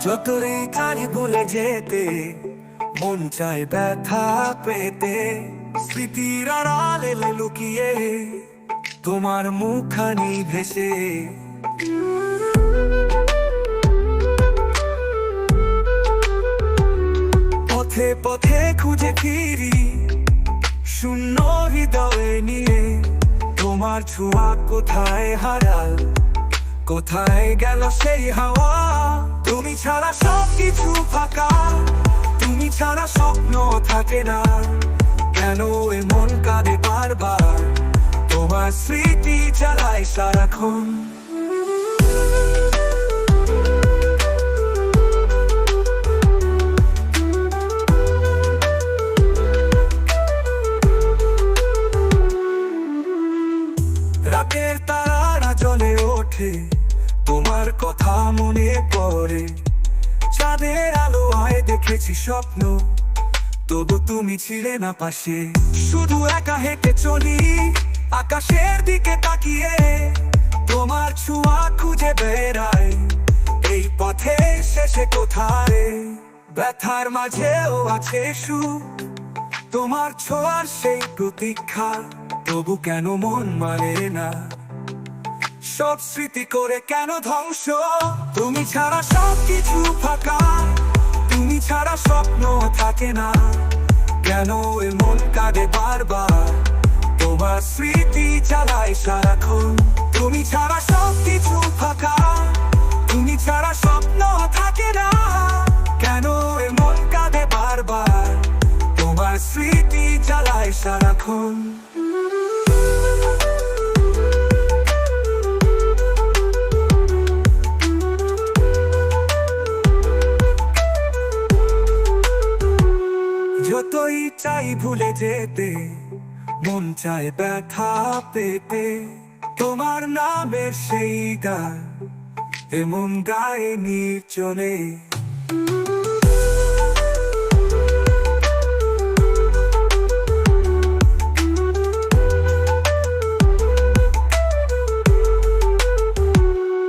যতই কারি বলে যেতে, মন চায় ব্যথা পেতে। স্মৃতির আড়ালে লুকিয়ে তোমার মুখখানি ভেসে। পথে পথে খুঁজে ফিরি শূন্য হৃদয়ে নিয়ে। তোমার ছোঁয়া কোথায় হারাল? কোথায় গেল সেই হাওয়া? তুমি ছাড়া সব কিছু ফাঁকা। তুমি ছাড়া স্বপ্ন থাকে না। কেন এ মন কাঁদে বারবার? তোমার স্মৃতি চালায় সারাক্ষণ। রাতের তারা জ্বলে ওঠে। তোমার কথা মনে পড়ে। চাঁদের আলো আয়, দেখেছি স্বপ্ন। তবু তুমি ছিলে না পাশে। শুধু একা হেঁটে চলি, আকাশের দিকে তাকিয়ে। তোমার ছোঁয়া খুঁজে বেড়ায় এই পথে শেষে কোথায়? ব্যথার মাঝেও আছে সু তোমার ছোঁয়ার সেই প্রতীক্ষা, তবু কেন মন মানে না? সব স্মৃতি করে কেন ধ্বংস? তুমি ছাড়া সব কিছু ফাঁকা। তুমি ছাড়া স্বপ্ন থাকে না। কেন এ মন কাঁদে বারবার? তোমার স্মৃতি চালায় সারাক্ষণ। তুমি ছাড়া সব কিছু ফাঁকা। তুমি ছাড়া স্বপ্ন থাকে না। কেন এ মন কাঁদে বারবার? তোমার স্মৃতি চালায় সারাক্ষণ। যতই চাই ভুলে যেতে, মন চায় ব্যথা পেতে। তোমার নামের সেই গান, এমন গায়ে নির্জনে